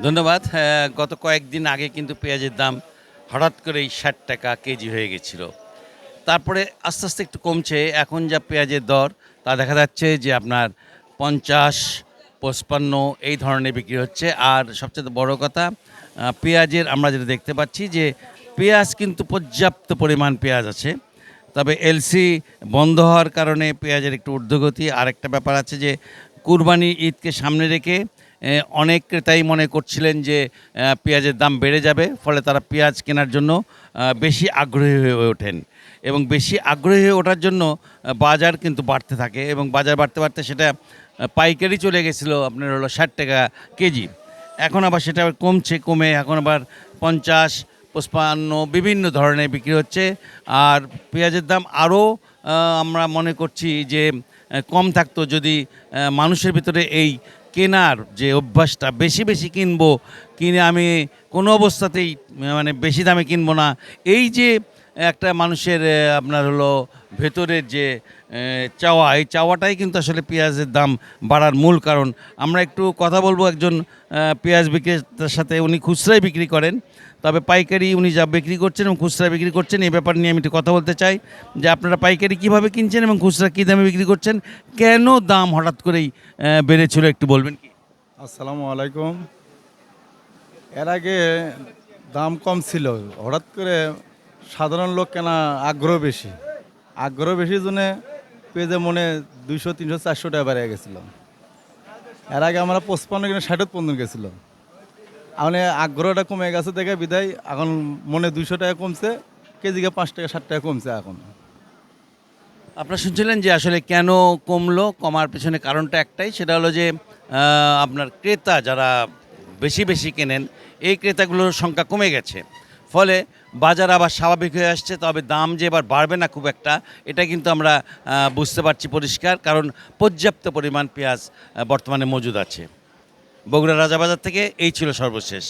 ধন্যবাদ। হ্যাঁ, গত কয়েকদিন আগে কিন্তু পেঁয়াজের দাম হঠাৎ করেই ষাট টাকা কেজি হয়ে গেছিল। তারপরে আস্তে আস্তে একটু কমছে। এখন যা পেঁয়াজের দর তা দেখা যাচ্ছে যে আপনার পঞ্চাশ পঁচপান্ন এই ধরনের বিক্রি হচ্ছে। আর সবচেয়ে বড় কথা পেঁয়াজের আমরা যেটা দেখতে পাচ্ছি যে পেঁয়াজ কিন্তু পর্যাপ্ত পরিমাণ পেঁয়াজ আছে। তবে এলসি বন্ধ হওয়ার কারণে পেঁয়াজের একটু ঊর্ধ্বগতি। আর একটা ব্যাপার আছে যে কুরবানি ঈদকে সামনে রেখে অনেক ক্রেতাই মনে করছিলেন যে পেঁয়াজের দাম বেড়ে যাবে, ফলে তারা পেঁয়াজ কেনার জন্য বেশি আগ্রহী হয়ে ওঠেন। এবং বেশি আগ্রহী হয়ে ওঠার জন্য বাজার কিন্তু বাড়তে থাকে এবং বাজার বাড়তে বাড়তে সেটা পাইকারি চলে গেছিল, আপনার হলো ষাট টাকা কেজি। এখন আবার সেটা কমছে, কমে এখন আবার পঞ্চাশ, পঁচপান্ন, বিভিন্ন ধরনের বিক্রি হচ্ছে। আর পেঁয়াজের দাম আরও আমরা মনে করছি যে কম থাকতো যদি মানুষের ভিতরে এই কেনার যে অভ্যাসটা বেশি বেশি কিনবো, কিনে আমি কোনো অবস্থাতেই মানে বেশি দামে কিনবো না। এই যে একটা মানুষের আপনার হলো ভেতরের যে চাওয়া, এই চাওয়াটাই কিন্তু আসলে পেঁয়াজের দাম বাড়ার মূল কারণ। আমরা একটু কথা বলব একজন পেঁয়াজ বিক্রেতার সাথে, উনি খুচরাই বিক্রি করেন, তবে পাইকারি উনি যা বিক্রি করছেন এবং খুচরা বিক্রি করছেন, এই ব্যাপার নিয়ে আমি একটু কথা বলতে চাই, যে আপনারা পাইকারি কীভাবে কিনছেন এবং খুচরা কী দামে বিক্রি করছেন, কেন দাম হঠাৎ করেই বেড়েছিল একটু বলবেন কি? আসসালামু আলাইকুম। এর আগে দাম কম ছিল, হঠাৎ করে সাধারণ লোক কেনা আগ্রহ বেশি। আগ্রহ বেশি জন্য পেজে মনে দুইশো, তিনশো, চারশো টাকা বেড়ে গেছিল। এর আগে আমরা পঁচপান্ন কিনে ষাটত পর্যন্ত গেছিল। মানে আগ্রহটা কমে গেছে দেখে বিদায়, এখন মনে দুইশো টাকা কমছে, কেজিকে পাঁচ টাকা, ষাট টাকা কমছে এখন। আপনারা শুনছিলেন যে আসলে কেন কমলো, কমার পেছনে কারণটা একটাই, সেটা হলো যে আপনার ক্রেতা যারা বেশি বেশি কেনেন, এই ক্রেতাগুলোর সংখ্যা কমে গেছে। ফলে বাজার আবার স্বাভাবিক হয়ে আসছে, তবে দাম যে এবার বাড়বে না খুব একটা, এটা কিন্তু আমরা বুঝতে পারছি পরিষ্কার, কারণ পর্যাপ্ত পরিমাণ পেঁয়াজ বর্তমানে মজুদ আছে। বগুড়া রাজাবাজার থেকে এই ছিল সর্বশেষ।